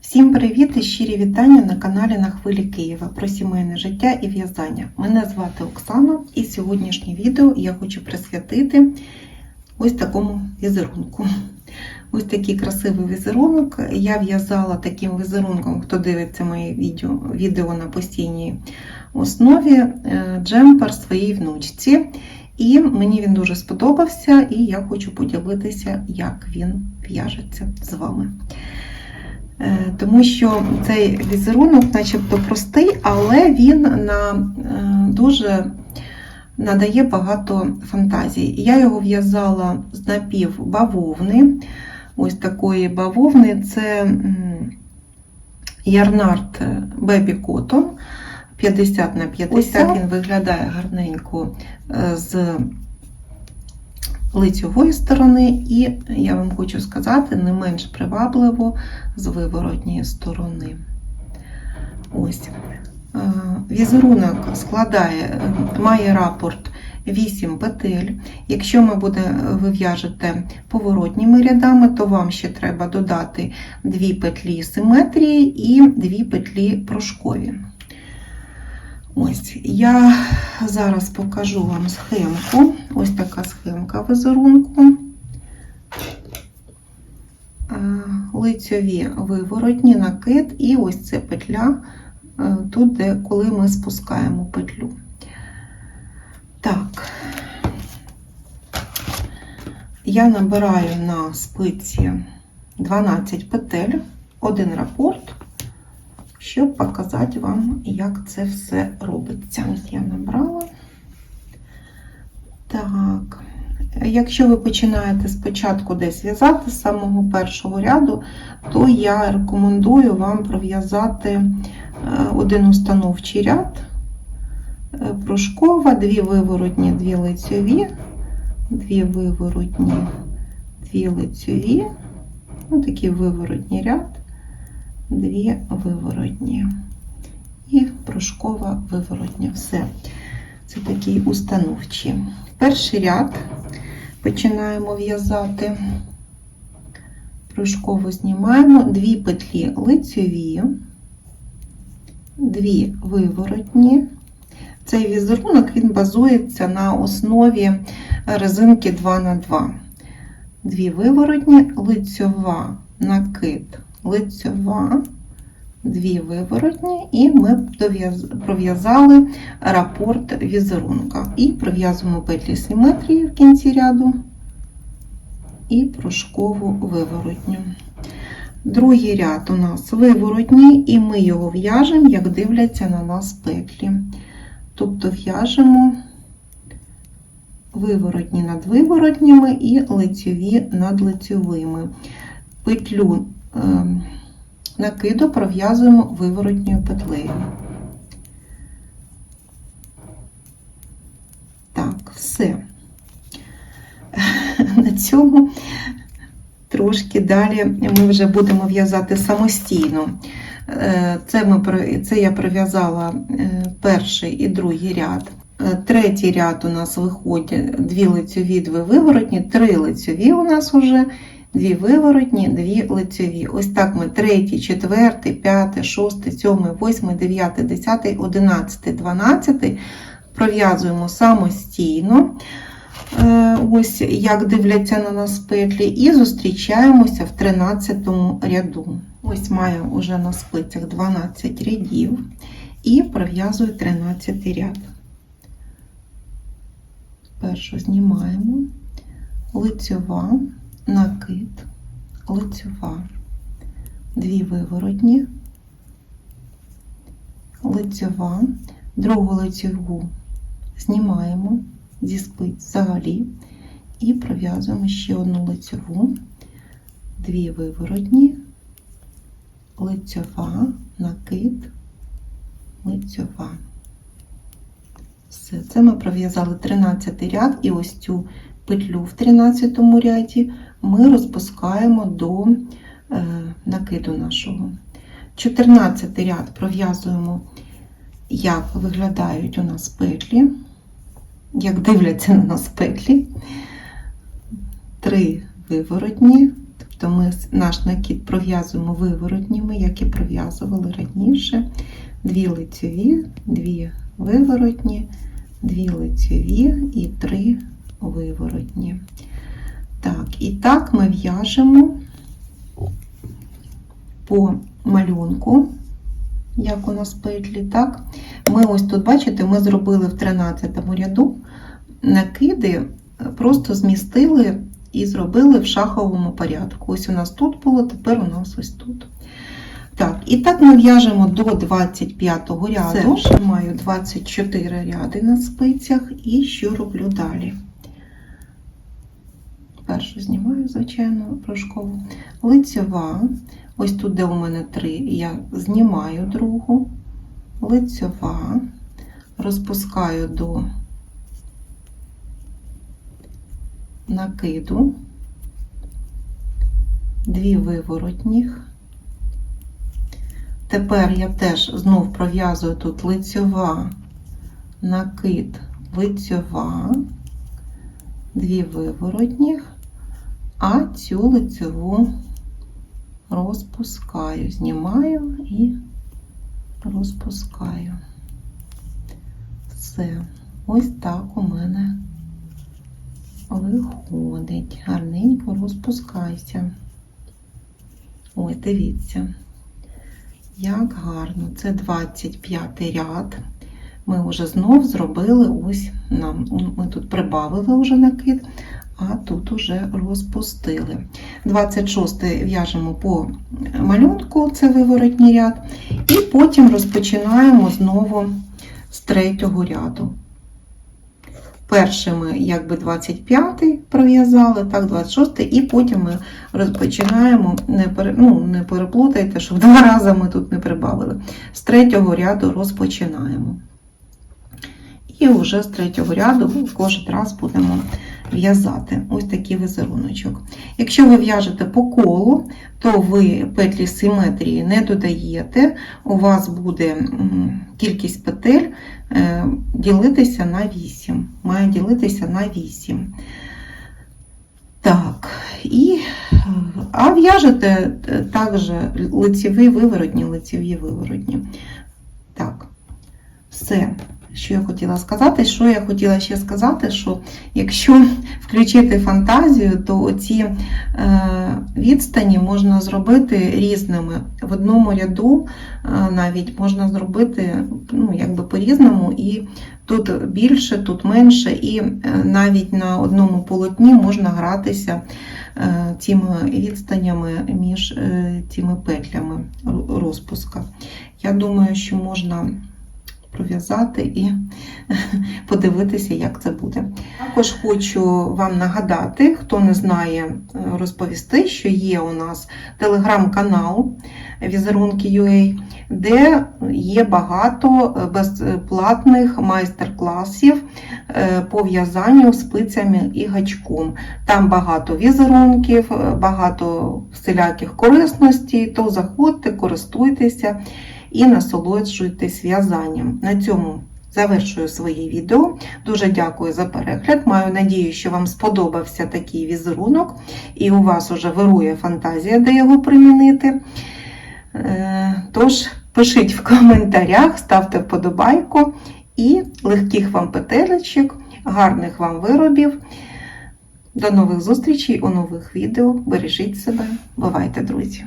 Всім привіт і щирі вітання на каналі на хвилі Києва про сімейне життя і в'язання. Мене звати Оксана, і сьогоднішнє відео я хочу присвятити ось такому візерунку. Ось такий красивий візерунок. Я в'язала таким візерунком, хто дивиться моє відео, відео на постійній основі, е, джемпер своїй внучці. І мені він дуже сподобався, і я хочу поділитися, як він в'яжеться з вами. Е, Тому що цей візерунок, начебто простий, але він на е, дуже надає багато фантазій. Я його в'язала з напів бавовни. Ось такої бавовни це м, Ярнард Baby Cotton 50 на 50. Він виглядає гарненько е, з лицьової сторони, і я вам хочу сказати, не менш привабливо з виворотньої сторони. Ось. Е, Візерунок складає, е, має рапорт 8 петель. Якщо ми буде, ви в'яжете поворотніми рядами, то вам ще треба додати 2 петлі симетрії і 2 петлі прошкові. Ось, я зараз покажу вам схемку. Ось така схемка візерунку. Е, Лицьові виворотні, накид, і ось це петля, е, тут, де коли ми спускаємо петлю. Так, я набираю на спиці 12 петель, один рапорт щоб показати вам, як це все робиться. Ось я набрала. Так, якщо ви починаєте спочатку десь в'язати з самого першого ряду, то я рекомендую вам пров'язати один установчий ряд, прошкова, дві виворотні, дві лицьові, дві виворотні, дві лицьові, ну, такий виворотній ряд дві виворотні і прошкова виворотня. Все. Це такі установчі. Перший ряд починаємо в'язати, прошкову знімаємо, дві петлі лицьові, дві виворотні. Цей візерунок він базується на основі резинки 2х2. Дві виворотні, лицьова накид лицьова, дві виворотні, і ми пров'язали рапорт візерунка. І пров'язуємо петлі симетрії в кінці ряду і прошкову виворотню. Другий ряд у нас виворотній, і ми його в'яжемо, як дивляться на нас петлі. Тобто в'яжемо виворотні над виворотніми і лицьові над лицьовими. Петлю накиду пров'язуємо виворотньою петлею. Так, все. На цьому трошки далі ми вже будемо в'язати самостійно. Е, це, ми, це я пров'язала е, перший і другий ряд. Е, третій ряд у нас виходять дві лицьові, дві виворотні, три лицьові у нас вже дві виворотні, дві лицеві. Ось так ми третій, четвертий, п'ятий, шостий, сьомий, восьмий, дев'ятий, десятий, одинадцятий, дванадцятий пров'язуємо самостійно. Е, ось як дивляться на нас петлі, і зустрічаємося в 13 ряду. Ось маю вже на спицях 12 рядів і пров'язую 13 ряд. Першу знімаємо лицьова, накид, лицьова, дві виворотні, лицьова, другу лицьову знімаємо зі спиць взагалі і пров'язуємо ще одну лицьову, дві виворотні, лицьова, накид, лицьова. Все, це ми пров'язали 13 ряд і ось цю петлю в 13 ряді ми розпускаємо до е, накиду нашого. 14 ряд пров'язуємо, як виглядають у нас петлі, як дивляться на нас петлі. Три виворотні, то ми наш накид пров'язуємо виворотніми, як і пров'язували раніше. Дві лицеві, дві виворотні, дві лицеві і три виворотні. Так, і так ми в'яжемо по малюнку, як у нас петлі, так. Ми ось тут, бачите, ми зробили в 13 ряду накиди, просто змістили і зробили в шаховому порядку. Ось у нас тут було, тепер у нас ось тут. Так, і так ми в'яжемо до 25 ряду. Ще маю 24 ряди на спицях. І що роблю далі? Першу знімаю, звичайно, прошкову. Лицьова. Ось тут, де у мене три, я знімаю другу. Лицьова. Розпускаю до накиду. Дві виворотніх. Тепер я теж знов пров'язую тут лицьова, накид, лицьова, дві виворотніх, а цю лицьову розпускаю, знімаю і розпускаю. Все, ось так у мене виходить. Гарненько розпускайся. Ой, дивіться. Як гарно, це 25 ряд. Ми вже знов зробили ось нам. Ми тут прибавили вже накид, а тут уже розпустили. 26 в'яжемо по малюнку, це виворотній ряд, і потім розпочинаємо знову з третього ряду. Перший ми якби 25-й пров'язали, так, 26-й, і потім ми розпочинаємо, не, пере, ну, не переплутайте, щоб два рази ми тут не прибавили. З третього ряду розпочинаємо. І вже з третього ряду кожен раз будемо в'язати ось такий візеруночок. Якщо ви в'яжете по колу, то ви петлі симетрії не додаєте, у вас буде кількість петель е, ділитися на 8. Має ділитися на 8. Так, і, е, а в'яжете е, також лицеві виворотні, лицеві виворотні. Так, все що я хотіла сказати. Що я хотіла ще сказати, що якщо включити фантазію, то оці е, відстані можна зробити різними. В одному ряду е, навіть можна зробити ну, якби по-різному, і тут більше, тут менше, і е, навіть на одному полотні можна гратися цими відстанями між цими петлями розпуска. Я думаю, що можна пров'язати і подивитися, як це буде. Також хочу вам нагадати, хто не знає, розповісти, що є у нас телеграм-канал Візерунки.ua, де є багато безплатних майстер-класів по в'язанню спицями і гачком. Там багато візерунків, багато всіляких корисностей, то заходьте, користуйтеся і насолоджуйтесь в'язанням. На цьому завершую своє відео. Дуже дякую за перегляд. Маю надію, що вам сподобався такий візерунок, і у вас вже вирує фантазія, де його примінити. Е, тож, пишіть в коментарях, ставте вподобайку і легких вам петелечок, гарних вам виробів. До нових зустрічей у нових відео. Бережіть себе, бувайте, друзі!